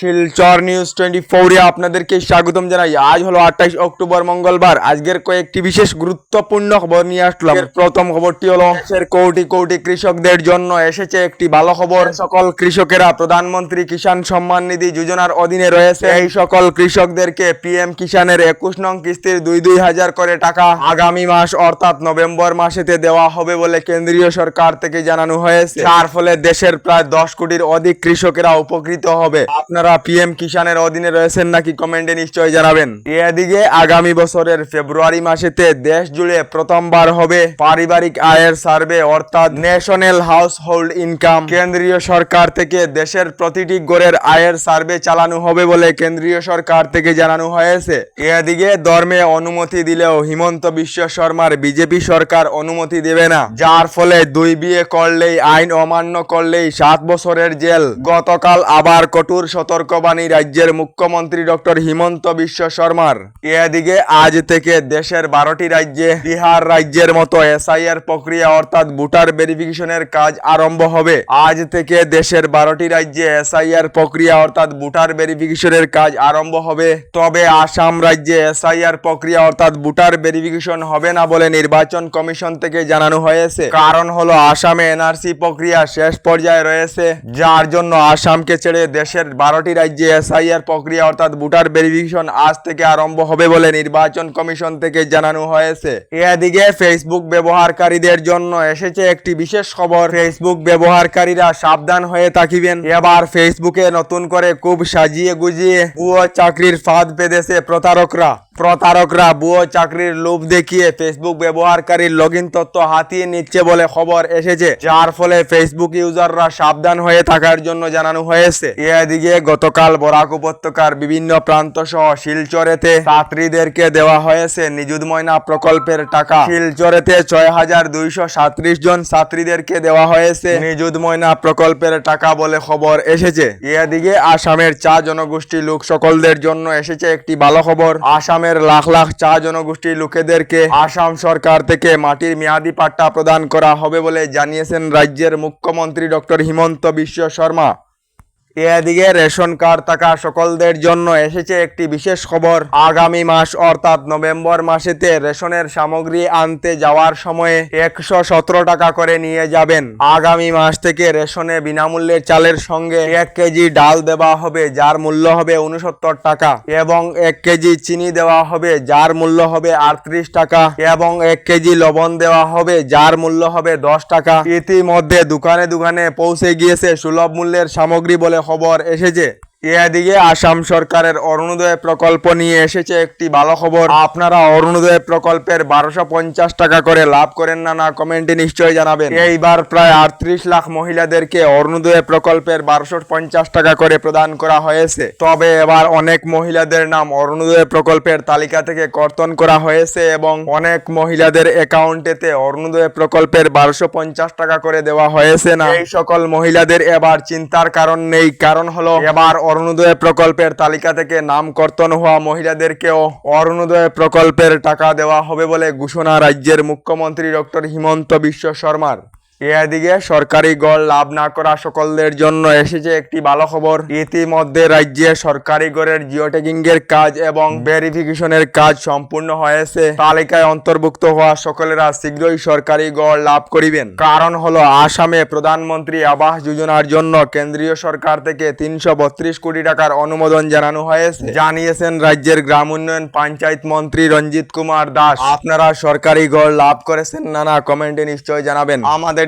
Silchar news twenty ফোরে আপনাদেরকে স্বাগতম জানাই। আজ হলো আঠাইশ অক্টোবর মঙ্গলবার। আজকের কয়েকটি বিশেষ গুরুত্বপূর্ণ খবর নিয়ে আসলাম। প্রথম খবরটি হলো কোটি কোটি কৃষকদের জন্য এসেছে একটি ভালো খবর। সকল কৃষকেরা প্রধানমন্ত্রী কিষাণ সম্মান নিধি যোজনার অধীনে রয়েছে। এই সকল কৃষকদেরকে পিএম কিষানের একুশ নং কিস্তির দুই দুই হাজার করে টাকা আগামী মাস অর্থাৎ নভেম্বর মাসেতে দেওয়া হবে বলে কেন্দ্রীয় সরকার থেকে জানানো হয়েছে। যার ফলে দেশের প্রায় দশ কোটির অধিক কৃষকেরা উপকৃত হবে। আপনারা পিএম কিষানের অধীনে রয়েছেন নাকি কমেন্টে নিশ্চয়ই জানাবেন। এদিকে আগামী বছরের ফেব্রুয়ারি মাসেতে দেশ জুড়ে প্রথমবার হবে পারিবারিক আয়ের সার্ভে, অর্থাৎ ন্যাশনাল হাউস হোল্ড ইনকাম কেন্দ্রীয় সরকার থেকে দেশের প্রতিটি গড়ের আয়ের সার্ভে চালানো হবে বলে কেন্দ্রীয় সরকার থেকে জানানো হয়েছে। এদিকে ধর্মে অনুমতি দিলেও হিমন্ত বিশ্ব শর্মার বিজেপি সরকার অনুমতি দেবে না। যার ফলে দুই বিয়ে করলেই, আইন অমান্য করলেই সাত বছরের জেল। গতকাল আবার কঠোর সতর্কবাণী রাজ্যের মুখ্যমন্ত্রী ডক্টর হিমন্ত বিশ্ব শর্মার। এদিকে আজ থেকে দেশের বারোটি রাজ্যে বিহার রাজ্যের মতো এসআইআর প্রক্রিয়া অর্থাৎ ভোটার ভেরিফিকেশনের কাজ আরম্ভ হবে। আজ থেকে দেশের বারোটি রাজ্যে এসআইআর প্রক্রিয়া অর্থাৎ ভোটার ভেরিফিকেশনের কাজ আরম্ভ হবে। তবে আসাম রাজ্যে এসআইআর প্রক্রিয়া অর্থাৎ ভোটার ভেরিফিকেশন হবে না বলে নির্বাচন কমিশন থেকে জানানো হয়েছে। কারণ হলো আসামে এনআরসি প্রক্রিয়া শেষ পর্যায়ে রয়েছে। যার জন্য আসামকে ছেড়ে দেশের বারোটি রাজ্যে এসআইআর প্রক্রিয়া অর্থাৎ ভোটার ভেরিফিকেশন আজ থেকে আরম্ভ হবে বলে নির্বাচন কমিশন থেকে জানানো হয়েছে। এদিকে ফেসবুক ব্যবহারকারীদের জন্য এসেছে একটি বিশেষ খবর। ফেসবুক ব্যবহারকারীরা সাবধান হয়ে থাকিবেন। এবার ফেসবুকে নতুন করে খুব সাজিয়ে গুজিয়ে ভুয়ো চাকরির ফাঁদ পেতেছে প্রতারকরা। প্রতারকরা ভুয়ো চাকরির লোভ দেখিয়ে ফেসবুক ব্যবহারকারীর লগ ইন তথ্য হাতিয়ে নিচ্ছে বলে খবর এসেছে। যার ফলে ফেসবুক ইউজাররা সাবধান হয়ে থাকার জন্য জানানো হয়েছে। এদিকে গতকাল বরাক উপত্যকার বিভিন্ন প্রান্ত সহ শিলচরেতে ছাত্রীদেরকে দেওয়া হয়েছে নিযুত ময়না প্রকল্পের টাকা। শিলচরেতে ছয় হাজার দুইশো জন ছাত্রীদেরকে দেওয়া হয়েছে নিযুত ময়না প্রকল্পের টাকা বলে খবর এসেছে। এদিকে আসামের চা জনগোষ্ঠী লোক সকলদের জন্য এসেছে একটি ভালো খবর। আসামের লাখ লাখ চা জনগোষ্ঠীর লোকেদেরকে আসাম সরকার থেকে মাটির মেয়াদি পাট্টা প্রদান করা হবে বলে জানিয়েছেন রাজ্যের মুখ্যমন্ত্রী ডক্টর হিমন্ত বিশ্ব শর্মা। এদিকে রেশন কার্ড থাকা সকলদের জন্য এসেছে একটি বিশেষ খবর। আগামী মাস অর্থাৎ নভেম্বর মাসেতে রেশনের সামগ্রী আনতে যাওয়ার সময়ে একশো সতেরো টাকা করে নিয়ে যাবেন। আগামী মাস থেকে রেশনে বিনামূল্যে চালের সঙ্গে এক কেজি ডাল দেওয়া হবে, যার মূল্য হবে উনসত্তর টাকা, এবং এক কেজি চিনি দেওয়া হবে, যার মূল্য হবে আটত্রিশ টাকা, এবং এক কেজি লবণ দেওয়া হবে, যার মূল্য হবে দশ টাকা। ইতিমধ্যে দোকানে দোকানে পৌঁছে গিয়েছে সুলভ মূল্যের সামগ্রী বলে খবর এসেছে। এদিকে আসাম সরকারের অরুণোদয় প্রকল্প নিয়ে এসেছে একটি ভালো খবর আপনারা অরুণোদয় প্রকল্পের বারোশো পঞ্চাশ টাকা করে লাভ করেন না না কমেন্টে নিশ্চয়ই জানাবেন। এইবার প্রায় আটত্রিশ লাখ মহিলাদেরকে অরুণোদয় প্রকল্পের বারোশো পঞ্চাশ টাকা করে প্রদান করা হয়েছে। তবে এবার অনেক মহিলাদের নাম অরুণোদয় প্রকল্পের তালিকা থেকে কর্তন করা হয়েছে এবং অনেক মহিলাদের অ্যাকাউন্টেতে অরুণোদয় প্রকল্পের বারোশো পঞ্চাশ টাকা করে দেওয়া হয়েছে না। এই সকল মহিলাদের এবার চিন্তার কারণ নেই। কারণ হলো, এবার অরুণোদয় প্রকল্পের তালিকা থেকে নাম কর্তন হওয়া মহিলাদেরকেও অরুণোদয় প্রকল্পের টাকা দেওয়া হবে বলে ঘোষণা রাজ্যের মুখ্যমন্ত্রী ডক্টর হিমন্ত বিশ্ব শর্মার। এদিকে সরকারি গড় লাভ না করা সকলদের জন্য এসেছে একটি ভালো খবর। ইতিমধ্যে রাজ্যে সরকারি গড়ের জিও ট্যাগিং এর কাজ এবং ভেরিফিকেশনের কাজ সম্পূর্ণ হয়েছে। তালিকায় অন্তর্ভুক্ত হওয়া সকলেরা শীঘ্রই সরকারি গড় লাভ করিবেন। কারণ হলো, আসামে প্রধানমন্ত্রী আবাস যোজনার জন্য কেন্দ্রীয় সরকার থেকে তিনশো বত্রিশ কোটি টাকার অনুমোদন জানানো হয়েছে। জানিয়েছেন রাজ্যের গ্রাম উন্নয়ন পঞ্চায়েত মন্ত্রী রঞ্জিত কুমার দাস। আপনারা সরকারি গড় লাভ করেছেন নানা কমেন্টে নিশ্চয় জানাবেন। আমাদের